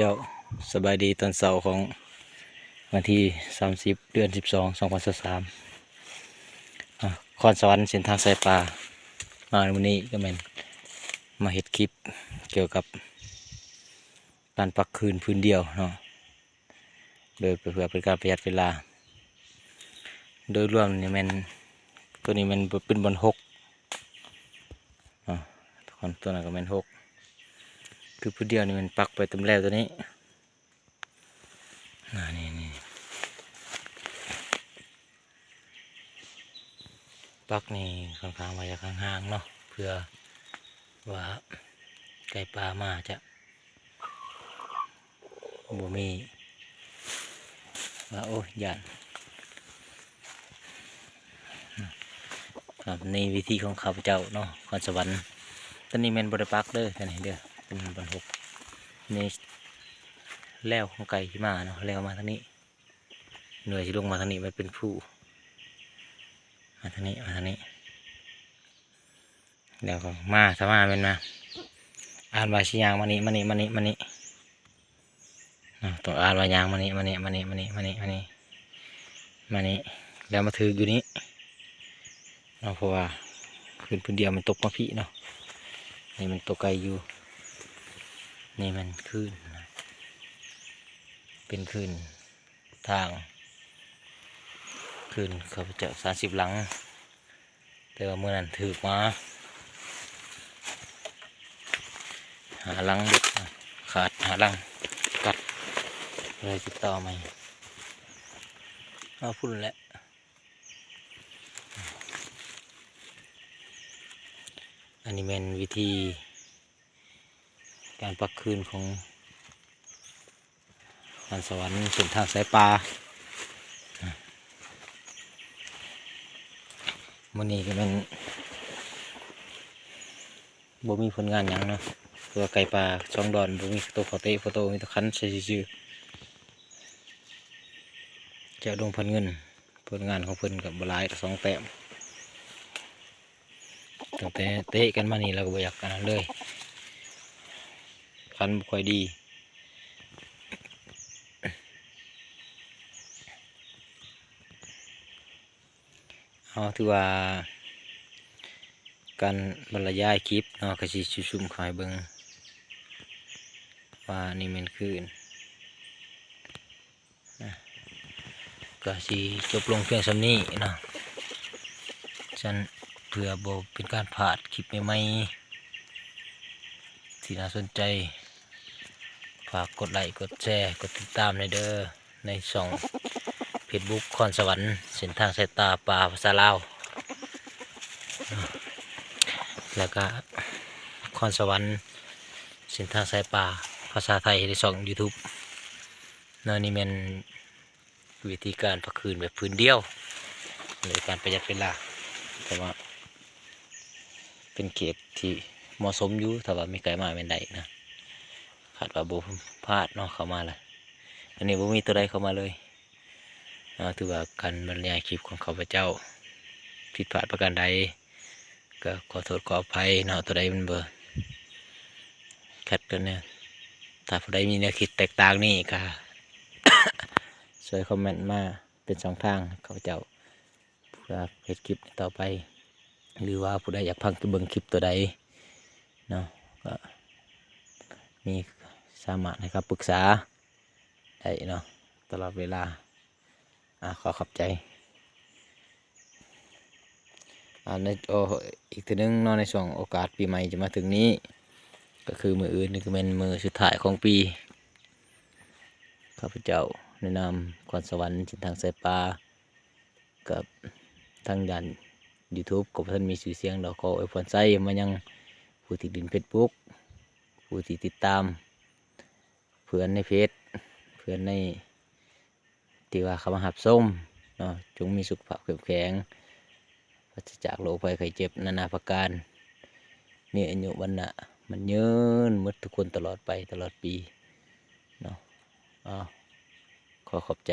เจ้าสบายดีตอนเสาร์ของวันที่ 30 เดือน 12 2023อะคอนสวรรค์เส้นทางสายป่ามาวันนี้ก็แม่นมาเฮ็ดคลิปเกี่ยวกับการพักคืนพื้นเดียวเนาะโดยเพื่อเป็นการประหยัดเวลา โดยรวมนี่มันตัวนี้มันเป็นบอลหกอะคอนตัวนั้นก็แมันหก คือพื้เดียวนี่มันปักไปเต็มแล้วตัวนี้น่านี่นี่ปักนี่ค่อนข้างมาจากห่างๆเนาะเพื่อว่าไก่ปลามาจะบ่มีว่าโอ้ยยานครับในวิธีของข้าพเจ้าเนาะคอนสวรรค์ตอนนี้แมันบริปักเด้อท่านเห็นเด้อ เป็นบรรทุกนี่แล้วของไก่ที่มาเนาะแล้วมาทางนี้ หน่วยที่ลงมาทางนี้มันเป็นผู้มาทางนี้มาทางนี้แล้วก็มาถ้ามาเป็นมาอ่านวาชิยางมานี่มานี่มานี่มานี่ต้องอ่านวายางมานี่มานี่มานี่มานี่มานี่มานี่มานี่แล้วมาถืออยู่นี้เนาะเพราะว่าคืนพื้นเดียวมันตกมาพี่เนาะนี่มันตัวไกลอยู่ นี่มันขึ้น เป็นขึ้นทาง ขึ้นเขาจ้าสามสิบหลัง แต่ว่าเมื่อนั้นถือมา หาหลังดขาดหาหลังกัดเลยติดต่อใหมเอาพุ่นแหละอันนี้เป็นวิธี การปักคืนของงานสวรรค์เส้นทางสายปลามันนี้ก็เป็นบ่มีผลงานหยังเนาะตัวไก่ปลาช่องดอนบ่มีตัวเขาเตะโฟโตมีตัวคันใส่ซื่อเจ้าดวงพันเงินผลงานของเพิ่นกับบหลายสองแต้มตั้งแต่เตะกันมานี่เราก็อยากกันเลย คันบ่ค่อยดี เอาถือว่า การบรรยายคลิปเนาะก็สิชุ่มๆคอยเบิงว่านี่มันคืนก็สิจบลงเพียงสำนี้เนาะฉันเพื่อโบเป็นการผ่านคลิปใหม่ๆที่น่าสนใจ ฝากกดไลค์กดแชร์กดติดตามในเด้อในช่องเพจบุ๊กคอนสวรรค์เส้นทางสายตาป่าภาษาลาวแล้วก็คอนสวรรค์เส้นทางสายป่าภาษาไทยในช่อง YouTube เนอนี่เป็นวิธีการพักคืนแบบพื้นเดียวในการประหยัดเวลาแต่ว่าเป็นเขตที่เหมาะสมอยู่ถ้าว่าไมีไก่มาเป็นใดนะ คาดว่าโบพลาดเนาะเข้ามาเลยอันนี้โบมีตัวใดเข้ามาเลยเนาะถือว่าการบรรยายคลิปของข้าพเจ้าผิดพลาดประการใดก็ขอโทษขออภัยเนาะตัวใดมันเบอร์คัดกันเนี่ยถ้าผู้ใดมีแนวคิดแตกต่างนี่ก็ช่วยคอมเมนต์มาเป็นสองทางข้าพเจ้าเพื่อเพจคลิปต่อไป หรือว่าผู้ใดอยากพังเบิ่งคลิปตัวใดเนาะก็มี สามารถให้คำปรึกษาได้เนาะตลอดเวลาอ่าขอขอบใจอ่าในโออีกทีนึงเนาะในช่วงโอกาสปีใหม่จะมาถึงนี้ ก็คือมืออื่นนี่ก็เป็นมือสุดท้ายของปีข้าพเจ้าในะนามคอนสวรรค์เส้นทางสายปลากับทางด้าน YouTube ก็บ่ท่านมีชื่อเสียงดอกขออวยพรใส่มายังผู้ที่ดินเฟซบุ๊กผู้ที่ติดตาม เพื่อนในเพจเพื่อนในที่ว่าเขามาหับส้มเนาะจงมีสุขภาพเข้มแข็งปราศจากโรคภัยไข้เจ็บนานาประการมีอายุวันนะมันยืนหมดทุกคนตลอดไปตลอดปีเนาะอ้าวขอขอบใจ